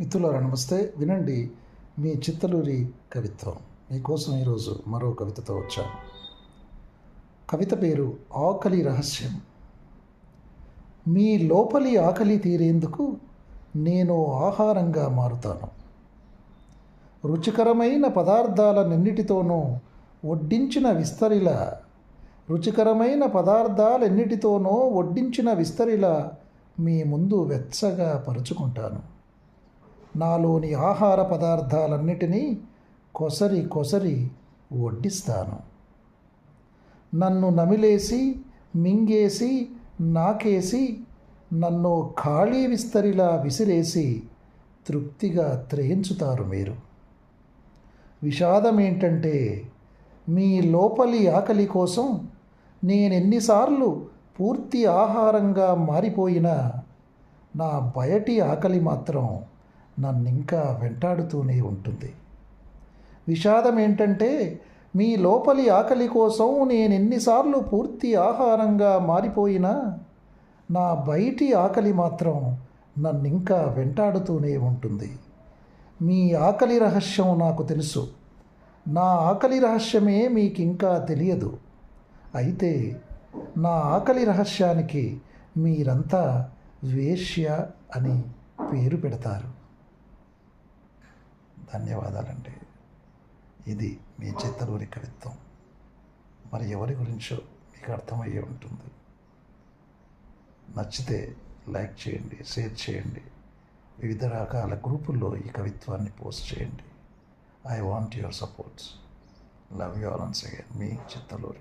మిత్రులారా నమస్తే. వినండి మీ చిత్తలూరి కవిత్వం. మీకోసం ఈరోజు మరో కవితతో వచ్చాను. కవిత పేరు ఆకలి రహస్యం. మీ లోపలి ఆకలి తీరేందుకు నేను ఆహారంగా మారుతాను. రుచికరమైన పదార్థాలన్నిటితోనూ వడ్డించిన విస్తరిలా రుచికరమైన పదార్థాలన్నిటితోనో వడ్డించిన విస్తరిలా మీ ముందు వెచ్చగా పరుచుకుంటాను. నాలోని ఆహార పదార్థాలన్నిటినీ కొసరి కొసరి వడ్డిస్తాను. నన్ను నమిలేసి మింగేసి నాకేసి నన్ను ఖాళీ విస్తరిలా విసిరేసి తృప్తిగా త్రేయించుతారు మీరు. విషాదం ఏంటంటే మీ లోపలి ఆకలి కోసం నేనెన్నిసార్లు పూర్తి ఆహారంగా మారిపోయినా నా బయటి ఆకలి మాత్రం నన్నింకా వెంటాడుతూనే ఉంటుంది. విషాదం ఏంటంటే మీ లోపలి ఆకలి కోసం నేను ఎన్నిసార్లు పూర్తి ఆహారంగా మారిపోయినా నా బయటి ఆకలి మాత్రం నన్నింకా వెంటాడుతూనే ఉంటుంది. మీ ఆకలి రహస్యం నాకు తెలుసు. నా ఆకలి రహస్యమే మీకు ఇంకా తెలియదు. అయితే నా ఆకలి రహస్యానికి మీరంతా వేష్య అని పేరు పెడతారు. ధన్యవాదాలండి. ఇది మీ చిత్తలూరి కవిత్వం. మరి ఎవరి గురించో మీకు అర్థమయ్యే ఉంటుంది. నచ్చితే లైక్ చేయండి షేర్ చేయండి. వివిధ రకాల గ్రూపుల్లో ఈ కవిత్వాన్ని పోస్ట్ చేయండి. I want your supports love you all once again me Chittaluri